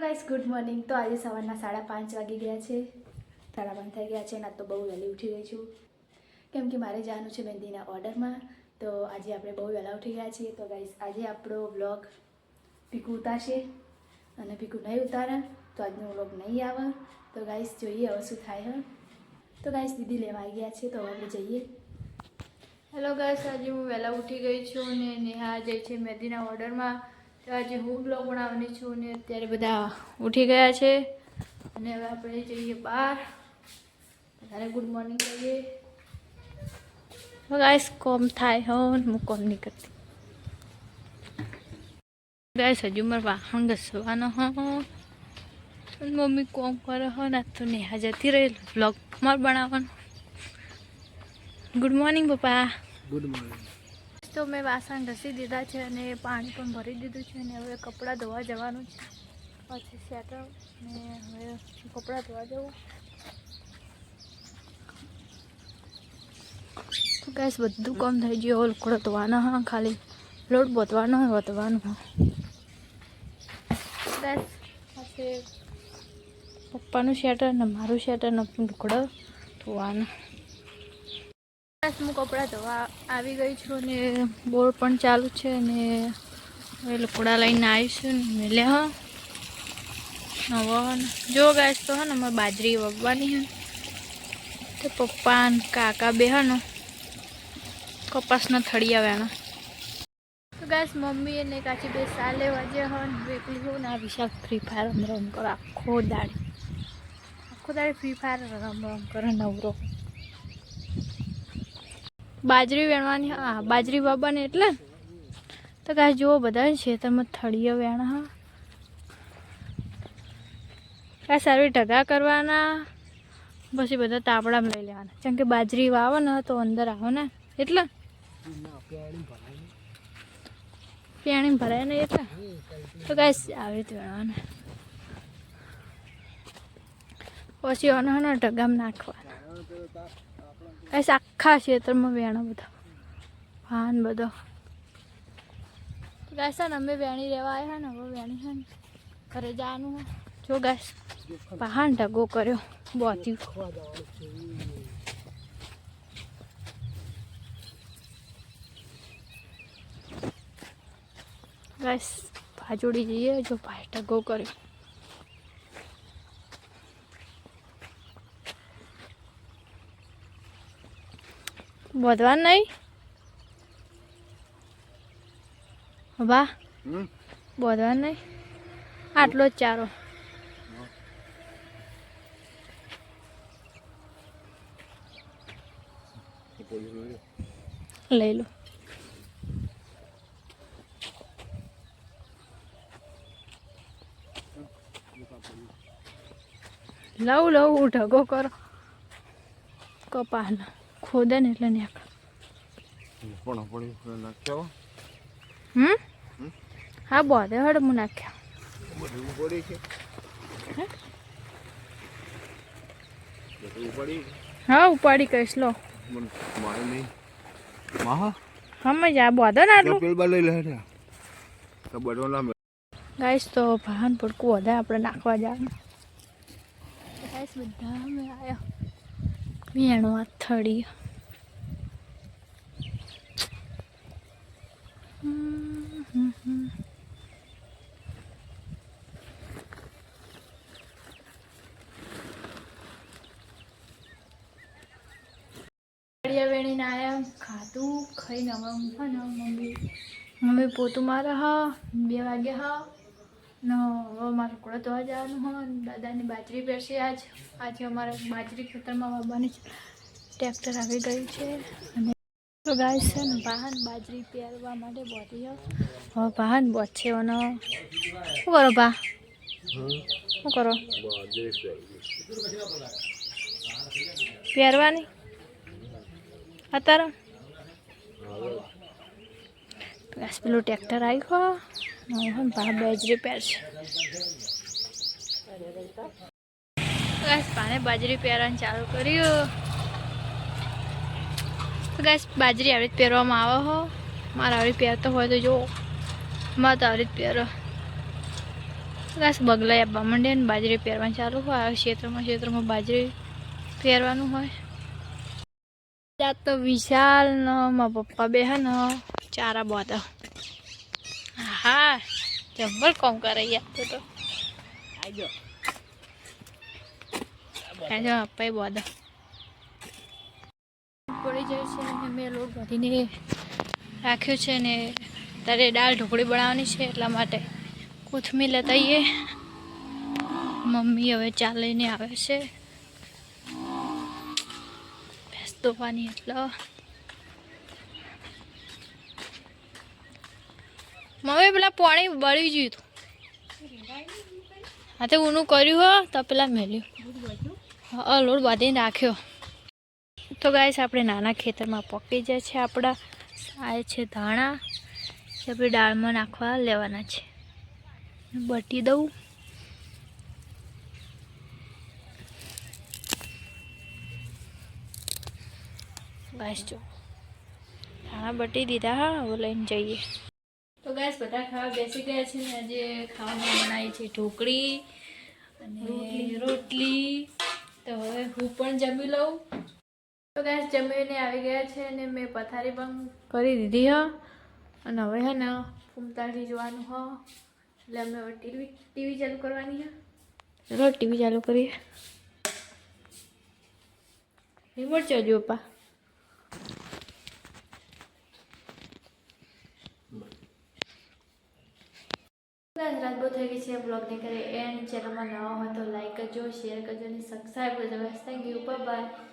Guys good morning તો આજે સવારના સાડા પાંચ વાગી ગયા છે. સાડા પાંચ થઈ ગયા છે અને તો બહુ વહેલી ઉઠી ગઈ છું. કેમ કે મારે જવાનું છે મહેંદીના ઓર્ડરમાં. તો આજે આપણે બહુ વહેલા ઉઠી ગયા છીએ. તો ગાઈસ આજે આપણો વ્લોગ ભીખું ઉતારશે અને ભીખું નહીં ઉતારે, તો આજનો વ્લોગ નહીં આવે. તો ગાઈસ જોઈએ હવે શું થાય, હ. તો ગાઈસ દીદી લેવા આવી ગયા છે, તો હવે જઈએ. હેલો ગાઈસ આજે હું વહેલા ઉઠી ગઈ છું અને નેહા જઈ છે મહેંદીના ઓર્ડરમાં. તો આજે હું બ્લોગ બનાવવાની છું ને અત્યારે બધા ઉઠી ગયા છે. અને હવે આપણે જઈએ બહાર. બધાને ગુડ મોર્નિંગ કહીએ. ગાઈસ કોમ થાય, હો હું કોમ નહીં કરતી. ગાઈસ હજુ મારે વાહન ઘસવાનો હો. મમ્મી કોમ કરે, હો, ના તો નેહા જતી રહી બ્લોગ માર બનાવવાનો. ગુડ મોર્નિંગ પપ્પા. ગુડ મોર્નિંગ તો મેં વાસણ ઘસી દીધા છે અને પાણી પણ ભરી દીધું છે અને હવે કપડાં ધોવા જવાનું છે. પછી સેટર ને હવે કપડાં ધોવા જવું. તો ગેસ બધું કામ થઈ ગયું. લોકોડો ધોવાનો હા, ખાલી લોટ બોતવાનો હોય, વધવાનું બસ પછી પપ્પાનું શેટર ને મારું શેટર ને ટુકડો ધોવાનો. બસ હું કપડાં ધોવા આવી ગઈ છું ને બોર પણ ચાલુ છે ને હવે લુકડા લઈને આવીશું ને મેલે હ. નવા જો ગાય તો હે ને અમારે બાજરી વગવાની હે તો પપ્પા ને કાકા બે હે ને કપાસના થળિયા વેણા. તો ગાય મમ્મી અને કાચી બે સાલે વાજે હો ને વેકલી હું ને આ વિશાલ ફ્રી ફાયર રમ રમ કરો. આખો દાડી. આખો દાડી ફ્રી ફાયર રમ રમ કરો નવરો. બાજરી વેણવાની, હા, બાજરી વાવવાની એટલે? તો કાંઈ જુઓ બધા ખેતરમાં થળીઓ વેણ, હા. કાંઈ સારી ઢગા કરવાના, પછી બધા તાપડામાં લઈ લેવાના. કેમ કે બાજરી વાવો ને તો અંદર આવો ને, એટલે? પેણી ભરાય ને એટલે? તો કાંઈ આવી રીતે વેણવાના. પછી અનહના ઢગામાં નાખવાના. આખા ક્ષેત્રમાં વેણો બધો. ભાન બધો. ગાય છે અમે વેણી રહેવા આવ્યા ને, હવે વેણી છે ને. ઘરે જવાનું જો ગાય પહાણ ઢગો કર્યો બોત્યું ગાય ભાજોડી જઈએ, જો ભાઈ ઢગો કર્યો. બોધવાનું નહીં? વાહ. બોધવાનું નહીં? આટલો જ ચારો. લઈ લો. લઉં લઉં ઢગો કરો. કપાનો ખોદે ને એટલે નેક. પણ પડી નાખ્યો? હમ? હા બોધે હડ હું નાખ્યા. બધું પડી છે? હા? ઉપાડી કહીશ લો. મારે નહીં. માહ? હમ જ આ બોધો ને આટલું. પેલ લઈ લે તો બધો ના ગાઈસ તો ભાન પડકું વધારે આપણે નાખવા જવાનું ગાઈસ બધા અમે આવ્યા વેણવા થળી હમ, હમ, હમ. વેણીને આવ્યા ખાધું ખાઈને હવે હું છે ને મમ્મી મમ્મી પોતું મારે હા બે વાગે હા. ને હવે મારે કુળો ધોવા જવાનું હા દાદાની બાજરી પહેરશે આજ. આજે અમારે બાજરી ખેતરમાં વાવવાની છે. ટ્રેક્ટર આવી ગયું છે. અને તો ગાય છે ને વાહન બાજરી પહેરવા માટે બોધી હવે વાહન બોધ છે એનો. શું કરો બા? શું કરો? પહેરવાની? અત્યારે? બસ, પેલું ટ્રેક્ટર આવ્યું હો ભા બાજરી પહેરશે. બસ પાને બાજરી પહેરવાનું ચાલુ કર્યું. બસ, બાજરી આવી રીતે પહેરવામાં આવે હો. મારે આવી પહેરતો હોય તો જો મારે તો આવી રીતે પહેરો. બસ બગલાઈ આપવા માંડે ને બાજરી પહેરવાનું ચાલુ હોય. ક્ષેત્રમાં ક્ષેત્રમાં બાજરી પહેરવાનું હોય. ત્યાં તો વિશાલ ન મારા પપ્પા બે હે ને ચારા બોતા હા જબ્બર કોમ કરે યાર તો તો. આજો. આજે પપ્પાએ બોધા. પડી જાય છે અને મેં લોટ વધીને રાખ્યો છે ને તારે દાળ ઢોકળી બનાવવાની છે એટલા માટે કોથમીર લેતા આવીએ મમ્મી હવે ચાલીને આવે છે. દોવાની એટલે. મમ્મી, પેલા પાણી બળી ગયું હતું. હા તે ઊનું કર્યું હો, તો પેલા મેલ્યું. હા લોડ બાંધીને રાખ્યો તો ગાઈસ, આપણે નાના ખેતરમાં પકી જાય છે આપણા. આ છે ધાણા. એ આપણે દાળમાં નાખવા લેવાના છે. બટી દઉં. ગાઈસ જો. ખાણા બટી દીધા હા હવે લઈને જઈએ. તો ગાઈસ બધા ખાવા બેસી ગયા છે ને આજે ખાવાનું બનાવી છે ઢોકળી અને રોટલી. તો હવે હું પણ જમી લઉં. તો ગાઈસ જમીને આવી ગયા છે અને મેં પથારી પણ કરી દીધી હ. અને હવે હે ને ફૂમતાથી જોવાનું હ. એટલે અમે હવે ટીવી ટીવી ચાલુ કરવાની હ. ચલો ટીવી ચાલુ કરીએ. રિમોટ ચાલુ પપ્પા ગાઈસ રાત બહુ થઈ ગઈ છે બ્લોગને કરે એન્ડ ચેનલમાં નવા હોય તો લાઈક કરજો શેર કરજો અને સબસ્ક્રાઈબ કરજો. Thank you bye